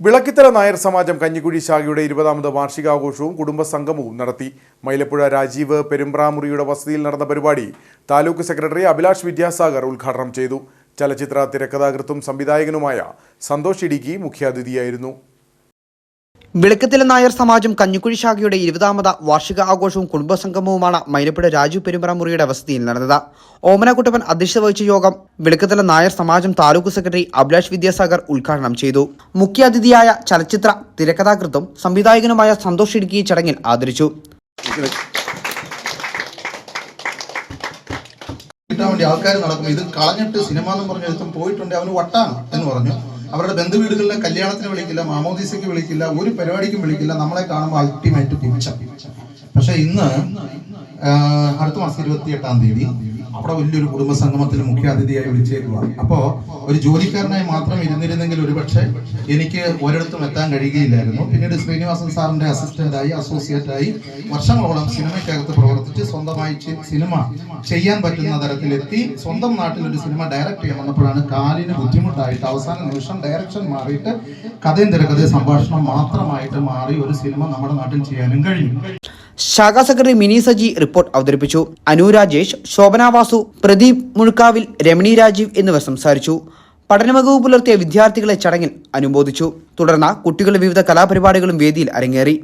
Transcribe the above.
വിളക്കിത്തല നായർ സമാജം കഞ്ഞിക്കുഴി ശാഖയുടെ ഇരുപതാമത് വാർഷികാഘോഷവും കുടുംബസംഗമവും നടത്തി. മൈലപ്പുഴ രാജീവ് പെരുമ്പ്രാമുറിയുടെ വസതിയിൽ നടന്ന പരിപാടി താലൂക്ക് സെക്രട്ടറി അഭിലാഷ് വിദ്യാസാഗർ ഉദ്ഘാടനം ചെയ്തു. ചലച്ചിത്ര തിരക്കഥാകൃത്തും സംവിധായകനുമായ സന്തോഷ് ഇടുക്കി മുഖ്യാതിഥിയായിരുന്നു. വിളക്കത്തിലെ നായർ സമാജം കഞ്ഞിക്കുഴി ശാഖയുടെ ഇരുപതാമത് വാർഷിക ആഘോഷവും കുടുംബസംഗമവുമാണ് മൈലപ്പുഴ രാജു പെരുമ്പറമുറിയുടെ വസതിയിൽ നടന്നത്. ഓമനക്കുട്ടപ്പൻ അധ്യക്ഷത വഹിച്ച യോഗം വിളക്കത്തിലെ നായർ സമാജം താലൂക്ക് സെക്രട്ടറി അഭിലാഷ് വിദ്യാസാഗർ ഉദ്ഘാടനം ചെയ്തു. മുഖ്യാതിഥിയായ ചലച്ചിത്ര തിരക്കഥാകൃത്തും സംവിധായകനുമായ സന്തോഷ് ഇടുക്കി ചടങ്ങിൽ ആദരിച്ചു. ആൾക്കാർ നടക്കും. ഇത് കളഞ്ഞിട്ട് സിനിമ എന്ന് പറഞ്ഞ പോയിട്ടുണ്ട്. അവന് വട്ടാണ് എന്ന് പറഞ്ഞു. അവരുടെ ബന്ധുവീടുകളിലെ കല്യാണത്തിന് വിളിക്കില്ല മാമോദീസയ്ക്ക് വിളിക്കില്ല ഒരു പരിപാടിക്കും വിളിക്കില്ല നമ്മളെ കാണുമ്പോൾ അൾട്ടിമേറ്റ് പുച്ഛം പക്ഷെ ഇന്ന് അടുത്ത മാസം ഇരുപത്തി എട്ടാം തീയതി അവിടെ വലിയൊരു കുടുംബ സംഗമത്തിൽ മുഖ്യാതിഥിയായി വിളിച്ചേക്കുക. അപ്പോ ഒരു ജോലിക്കാരനായി മാത്രം ഇരുന്നിരുന്നെങ്കിൽ ഒരുപക്ഷെ എനിക്ക് ഒരിടത്തും എത്താൻ കഴിയുകയില്ലായിരുന്നു. പിന്നീട് ശ്രീനിവാസൻ സാറിന്റെ അസിസ്റ്റന്റായി അസോസിയേറ്റായി വർഷങ്ങളോളം സിനിമയ്ക്കകത്ത് പ്രവർത്തിച്ച് സ്വന്തമായി സിനിമ ചെയ്യാൻ പറ്റുന്ന തരത്തിലെത്തി സ്വന്തം നാട്ടിൽ ഒരു സിനിമ ഡയറക്റ്റ് ചെയ്യാൻ വന്നപ്പോഴാണ് കാലിന് ബുദ്ധിമുട്ടായിട്ട് അവസാന നിമിഷം ഡയറക്ഷൻ മാറിയിട്ട് കഥയും തിരക്കഥയും സംഭാഷണം മാത്രമായിട്ട് മാറി ഒരു സിനിമ നമ്മുടെ നാട്ടിൽ ചെയ്യാനും കഴിഞ്ഞു. ശാഖാ സെക്രട്ടറി മിനി സജി റിപ്പോർട്ട് അവതരിപ്പിച്ചു. അനു രാജേഷ് ശോഭന വാസു പ്രദീപ് മുഴുക്കാവിൽ രമണി രാജീവ് എന്നിവർ സംസാരിച്ചു. പഠനമികവ് പുലർത്തിയ വിദ്യാർത്ഥികളെ ചടങ്ങിൽ അനുമോദിച്ചു. തുടർന്ന് കുട്ടികളുടെ വിവിധ കലാപരിപാടികളും വേദിയിൽ അരങ്ങേറി.